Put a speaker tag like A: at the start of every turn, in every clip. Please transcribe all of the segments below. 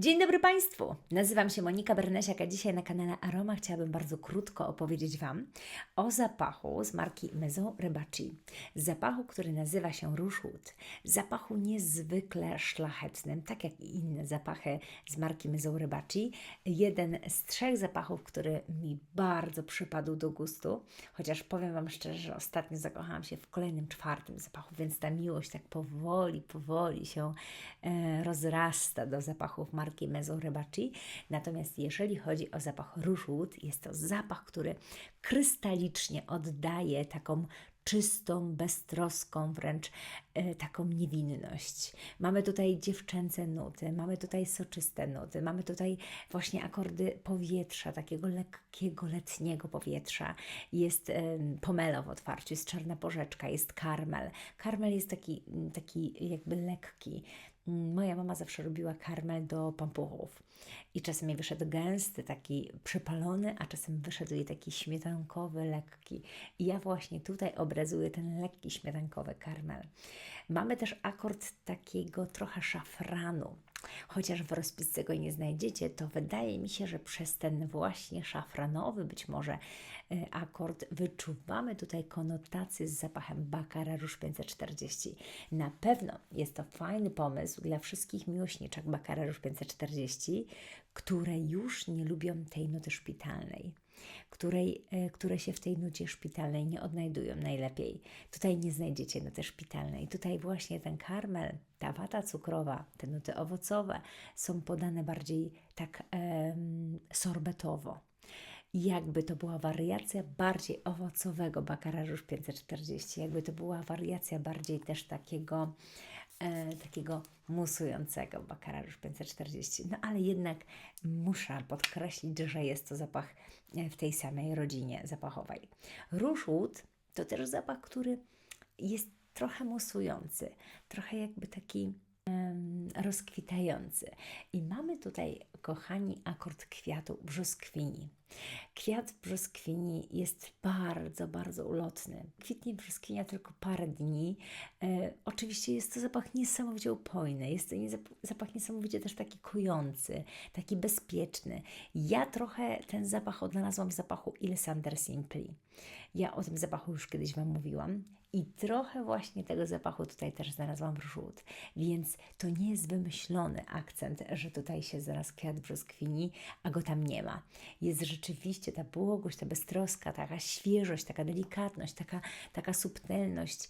A: Dzień dobry Państwu! Nazywam się Monika Bernesiak, a dzisiaj na kanale Aroma chciałabym bardzo krótko opowiedzieć Wam o zapachu z marki Maison Rybaci. Zapachu, który nazywa się Rushwood. Zapachu niezwykle szlachetnym, tak jak i inne zapachy z marki Maison Rybaci. Jeden z trzech zapachów, który mi bardzo przypadł do gustu, chociaż powiem Wam szczerze, że ostatnio zakochałam się w kolejnym, czwartym zapachu, więc ta miłość tak powoli, powoli się e, rozrasta do zapachów marki Maison Rybaci. Natomiast jeżeli chodzi o zapach Rushwood, jest to zapach, który krystalicznie oddaje taką czystą, beztroską, wręcz e, taką niewinność. Mamy tutaj dziewczęce nuty, mamy tutaj soczyste nuty, mamy tutaj właśnie akordy powietrza, takiego lekkiego, letniego powietrza. Jest e, pomelo w otwarciu, jest czarna porzeczka, jest karmel. Karmel jest taki, taki jakby lekki. Moja mama zawsze robiła karmel do pampuchów i czasem jej wyszedł gęsty, taki przypalony, a czasem wyszedł jej taki śmietankowy, lekki. I ja właśnie tutaj obrazuję ten lekki śmietankowy karmel. Mamy też akord takiego trochę szafranu. Chociaż w rozpisce go nie znajdziecie, to wydaje mi się, że przez ten właśnie szafranowy być może akord wyczuwamy tutaj konotację z zapachem Baccarat Rouge 540. Na pewno jest to fajny pomysł dla wszystkich miłośniczek Baccarat Rouge 540, które już nie lubią tej nuty szpitalnej której, e, które się w tej nucie szpitalnej nie odnajdują najlepiej. Tutaj nie znajdziecie nuty szpitalnej. Tutaj właśnie ten karmel, ta wata cukrowa, te nuty owocowe są podane bardziej tak em, sorbetowo. Jakby to była wariacja bardziej owocowego bakarażusz 540, jakby to była wariacja bardziej też takiego e, takiego musującego Baccarat 540. No ale jednak muszę podkreślić, że jest to zapach e, w tej samej rodzinie zapachowej. Rushwood to też zapach, który jest trochę musujący, trochę jakby taki rozkwitający. I mamy tutaj, kochani, akord kwiatu brzoskwini. Kwiat brzoskwini jest bardzo, bardzo ulotny. Kwitnie brzoskwinia tylko parę dni. E, oczywiście jest to zapach niesamowicie upojny, jest to zapach niesamowicie też taki kojący, taki bezpieczny. Ja trochę ten zapach odnalazłam w zapachu Il Sander Simply. Ja o tym zapachu już kiedyś Wam mówiłam i trochę właśnie tego zapachu tutaj też znalazłam rzut, więc to nie jest wymyślony akcent, że tutaj się zaraz kwiat brzoskwini, a go tam nie ma. Jest rzeczywiście ta błogość, ta beztroska, taka świeżość, taka delikatność, taka, taka subtelność,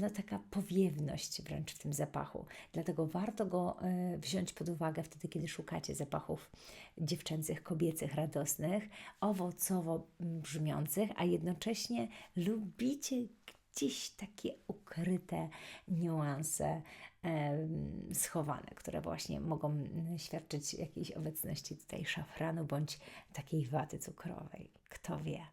A: no taka powiewność wręcz w tym zapachu. Dlatego warto go y, wziąć pod uwagę wtedy, kiedy szukacie zapachów dziewczęcych, kobiecych, radosnych, owocowo brzmiących, a jednocześnie lubicie gdzieś takie ukryte niuanse schowane, które właśnie mogą świadczyć jakiejś obecności tutaj szafranu bądź takiej waty cukrowej. Kto wie.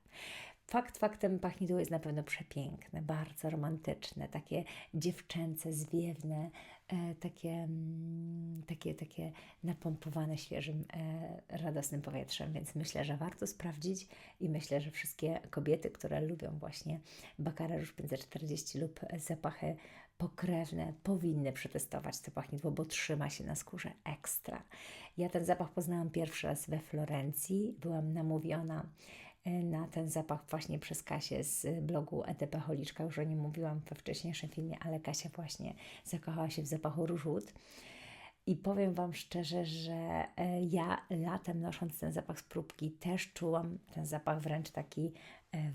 A: Fakt faktem pachnidło jest na pewno przepiękne, bardzo romantyczne, takie dziewczęce, zwiewne, e, takie, mm, takie, takie napompowane świeżym, e, radosnym powietrzem, więc myślę, że warto sprawdzić i myślę, że wszystkie kobiety, które lubią właśnie Baccarat Rouge 540 lub zapachy pokrewne, powinny przetestować to pachnidło, bo trzyma się na skórze ekstra. Ja ten zapach poznałam pierwszy raz we Florencji, byłam namówiona na ten zapach właśnie przez Kasię z blogu ETP Holiczka. Już o nim mówiłam we wcześniejszym filmie, ale Kasia właśnie zakochała się w zapachu różut. I powiem Wam szczerze, że e, ja latem nosząc ten zapach z próbki też czułam ten zapach wręcz taki e,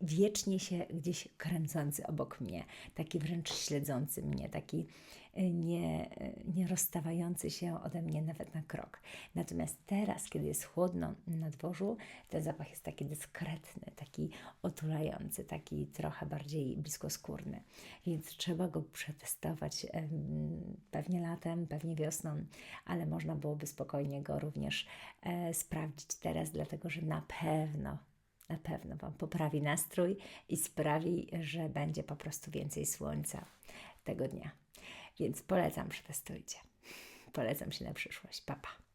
A: wiecznie się gdzieś kręcący obok mnie, taki wręcz śledzący mnie, taki e, nie, e, nie rozstawający się ode mnie nawet na krok. Natomiast teraz, kiedy jest chłodno na dworzu, ten zapach jest taki dyskretny, taki otulający, taki trochę bardziej bliskoskórny. Więc trzeba go przetestować pewnie latem, pewnie wiosną, ale można byłoby spokojnie go również e, sprawdzić teraz, dlatego że na pewno na pewno Wam poprawi nastrój i sprawi, że będzie po prostu więcej słońca tego dnia. Więc polecam, przetestujcie. Polecam się na przyszłość. Papa.